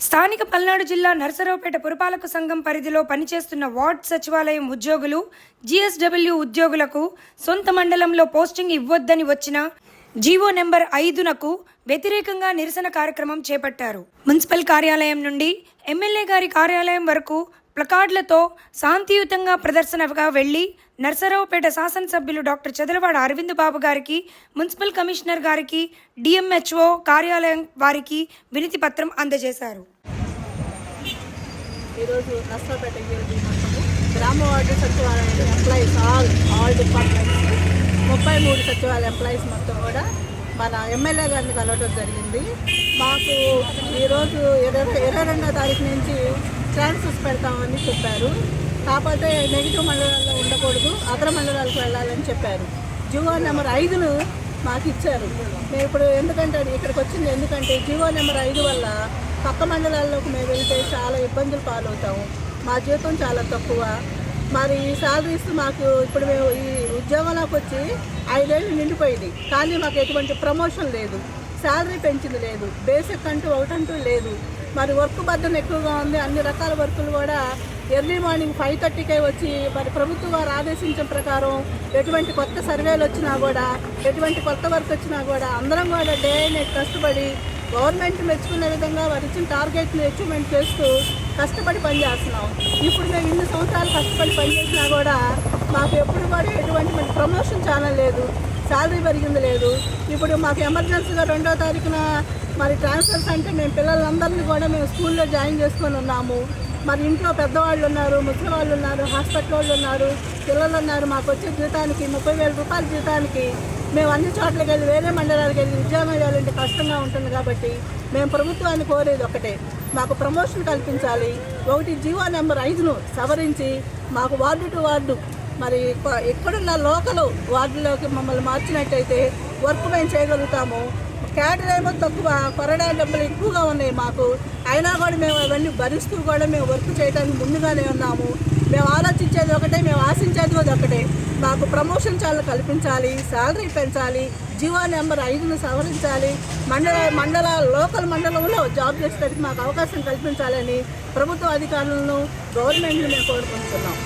స్థానిక పల్నాడు జిల్లా నరసరావుపేట పురపాలక సంఘం పరిధిలో పనిచేస్తున్న వార్డ్ సచివాలయం ఉద్యోగులు జీఎస్డబ్ల్యూ ఉద్యోగులకు సొంత మండలంలో పోస్టింగ్ ఇవ్వొద్దని వచ్చిన జీవో నెంబర్ ఐదునకు వ్యతిరేకంగా నిరసన కార్యక్రమం చేపట్టారు. మున్సిపల్ కార్యాలయం నుండి ఎమ్మెల్యే గారి కార్యాలయం వరకు ప్లకార్డులతో శాంతియుతంగా ప్రదర్శనగా వెళ్ళి నర్సరావుపేట శాసనసభ్యులు డాక్టర్ చదలవాడ అరవింద్ బాబు గారికి మున్సిపల్ కమిషనర్ గారికి డిఎంహెచ్ఓ కార్యాలయం వారికి వినతి పత్రం అందజేశారు. ఈరోజు నష్టపేట గిరిజన మండలం గ్రామ వార్డు సచివాలయం ఎంప్లాయీస్ ఆల్ ఆల్ డిపార్ట్మెంట్స్ ముప్పై మూడు సచివాలయ ఎంప్లాయీస్ మొత్తం కూడా మన ఎమ్మెల్యే గారిని కలవడం జరిగింది. మాకు ఈరోజు ఇరవై ఇరవై రెండో తారీఖు నుంచి ట్రాన్స్ఫర్స్ పెడతామని చెప్పారు. కాకపోతే నెగిటివ్ మండలాల్లో ఉండకూడదు అగ్ర మండలాలకు వెళ్ళాలని చెప్పారు. జివో నెంబర్ ఐదును మాకు ఇచ్చారు. మేము ఇప్పుడు ఎందుకంటే ఇక్కడికి వచ్చింది ఎందుకంటే జివో నెంబర్ ఐదు వల్ల పక్క మండలాల్లోకి మేము వెళ్తే చాలా ఇబ్బందులు పాలవుతాము. మా జీతం చాలా తక్కువ. మరి ఈ శాలరీస్ మాకు ఇప్పుడు మేము ఈ ఉద్యోగంలోకి వచ్చి ఐదేళ్ళు నిండిపోయింది. కానీ మాకు ఎటువంటి ప్రమోషన్ లేదు. శాలరీ పెంచింది లేదు. బేసిక్ అంటూ ఒకటంటూ లేదు. మరి వర్క్ బర్డన్ ఎక్కువగా ఉంది. అన్ని రకాల వర్కులు కూడా ఎర్లీ మార్నింగ్ ఫైవ్ థర్టీకే వచ్చి మరి ప్రభుత్వం వారు ఆదేశించిన ప్రకారం ఎటువంటి కొత్త సర్వేలు వచ్చినా కూడా ఎటువంటి కొత్త వర్క్ వచ్చినా కూడా అందరం కూడా డే నైట్ కష్టపడి గవర్నమెంట్ మెచ్చుకునే విధంగా వారు ఇచ్చిన టార్గెట్ని అచీవ్మెంట్ చేస్తూ కష్టపడి పనిచేస్తున్నాం. ఇప్పుడు మేము ఇన్ని సంవత్సరాలు కష్టపడి పనిచేసినా కూడా మాకు ఎప్పుడు కూడా ఎటువంటి మరి ప్రమోషన్ చాలా లేదు శాలరీ పెరిగింది లేదు. ఇప్పుడు మాకు ఎమర్జెన్సీగా రెండో తారీఖున మరి ట్రాన్స్ఫర్స్ అంటే మేము పిల్లలందరినీ కూడా మేము స్కూల్లో జాయిన్ చేసుకొని ఉన్నాము. మరి ఇంట్లో పెద్దవాళ్ళు ఉన్నారు ముసలి వాళ్ళు ఉన్నారు హాస్పిటల్ వాళ్ళు ఉన్నారు పిల్లలు ఉన్నారు. మాకు వచ్చే జీతానికి ముప్పై వేల రూపాయల జీతానికి మేము అన్ని చోట్లకి వెళ్ళి వేరే మండలాలకు వెళ్ళి ఉద్యోగం చేయాలంటే కష్టంగా ఉంటుంది కాబట్టి మేము ప్రభుత్వాన్ని కోరేది ఒకటే మాకు ప్రమోషన్ కల్పించాలి. ఒకటి జీవో నెంబర్ ఐదును సవరించి మాకు వార్డు టు వార్డు మరి ఎక్కడున్న లోకల్ వార్డులోకి మమ్మల్ని మార్చినట్టయితే వర్క్ మేము చేయగలుగుతాము. క్యాడర్ ఏమో తక్కువ కొరడా డబ్బులు ఎక్కువగా ఉన్నాయి మాకు. అయినా కూడా మేము అవన్నీ భరిస్తూ కూడా మేము వర్క్ చేయడానికి ముందుగానే ఉన్నాము. మేము ఆలోచించేది మేము ఆశించేది అది ఒకటే. మాకు ప్రమోషన్ చాలా కల్పించాలి శాలరీ పెంచాలి జీవో నెంబర్ ఐదును సవరించాలి మండల మండల లోకల్ మండలంలో జాబ్ చేసేటట్టు మాకు అవకాశం కల్పించాలని ప్రభుత్వ అధికారులను గవర్నమెంట్ని మేము కోరుకుంటున్నాం.